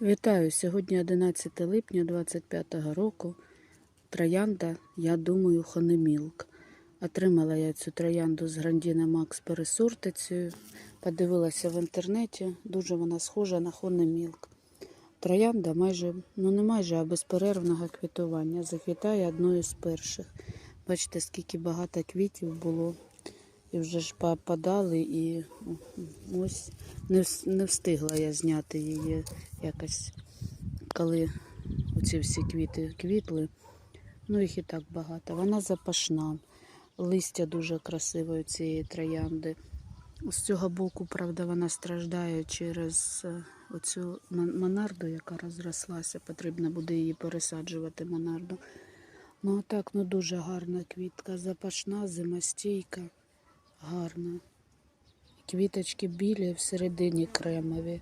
Вітаю! Сьогодні 11 липня 25-го року. Троянда, я думаю, хонемілк. Отримала я цю троянду з Грандіна Макс пересортицею. Подивилася в інтернеті, дуже вона схожа на хонемілк. Троянда майже, ну не майже, а безперервного квітування. Заквітає одною з перших. Бачите, скільки багато квітів було. І вже ж попадали, і ось не, не встигла я зняти її якось, коли оці всі квіти квітли. Ну, їх і так багато. Вона запашна. Листя дуже красиве у цієї троянди. З цього боку, правда, вона страждає через е, оцю монарду, яка розрослася. Потрібно буде її пересаджувати монарду. Ну, а так, ну дуже гарна квітка, запашна, зимостійка, гарна. Квіточки білі, всередині кремові.